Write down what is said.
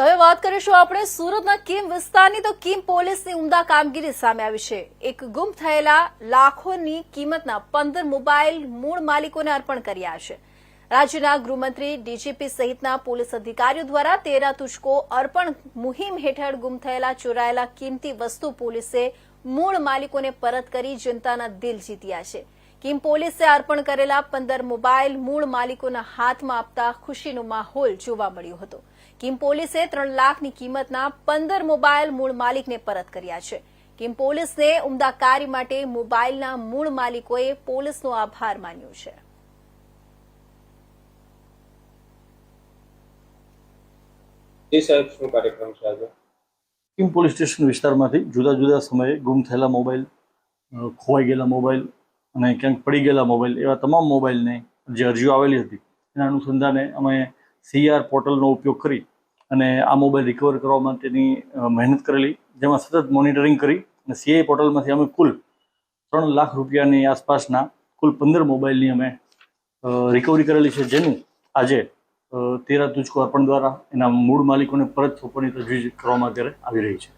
તો હવે વાત કરીશું આપણે સુરતના કિમ વિસ્તારની. તો કિમ પોલીસની ઉમદા કામગીરી સામે આવી છે. એક ગુમ થયેલા લાખોની કિંમતના પંદર મોબાઈલ મૂળ માલિકોને અર્પણ કર્યા છે. રાજ્યના ગૃહમંત્રી, ડીજીપી સહિતના પોલીસ અધિકારીઓ દ્વારા તેરા તુષ્કો અર્પણ મુહિમ હેઠળ ગુમ થયેલા, ચોરાયેલા કિંમતી વસ્તુ પોલીસે મૂળ માલિકોને પરત કરી જનતાના દિલ જીત્યા છે. કિમ પોલીસે અર્પણ કરેલા પંદર મોબાઈલ મૂળ માલિકોના હાથમાં આપતા ખુશીનો માહોલ જોવા મળ્યો હતો. કિમ પોલીસે ત્રણ લાખની કિંમતના પંદર મોબાઈલ મૂળ માલિકને પરત કર્યા છે. કિમ પોલીસને ઉમદા કાર્ય માટે મોબાઈલના મૂળ માલિકોએ પોલીસનો આભાર માન્યો છે. જી સાહેબ શું કાર્યક્રમ છે આજે? કિમ પોલીસ સ્ટેશન વિસ્તારમાંથી જુદા જુદા સમયે ગુમ થયેલા મોબાઈલ ખોવાઈ ગયેલા મોબાઈલ અને ક્યાંક પડી ગયેલા મોબાઈલ એવા તમામ મોબાઈલને જે અરજીઓ આવેલી હતી, એના અનુસંધાને અમે સીઆર પોર્ટલનો ઉપયોગ કરી અને આ મોબાઈલ રિકવર કરવા માટેની મહેનત કરેલી, જેમાં સતત મોનિટરિંગ કરી અને સીઆઈ પોર્ટલમાંથી અમે કુલ ત્રણ લાખ રૂપિયાની આસપાસના કુલ પંદર મોબાઈલની અમે રિકવરી કરેલી છે, જેનું આજે તેરા તુજકો અર્પણ દ્વારા એના મૂળ માલિકોને પરત સોંપવાની તજવીજ કરવામાં અત્યારે આવી રહી છે.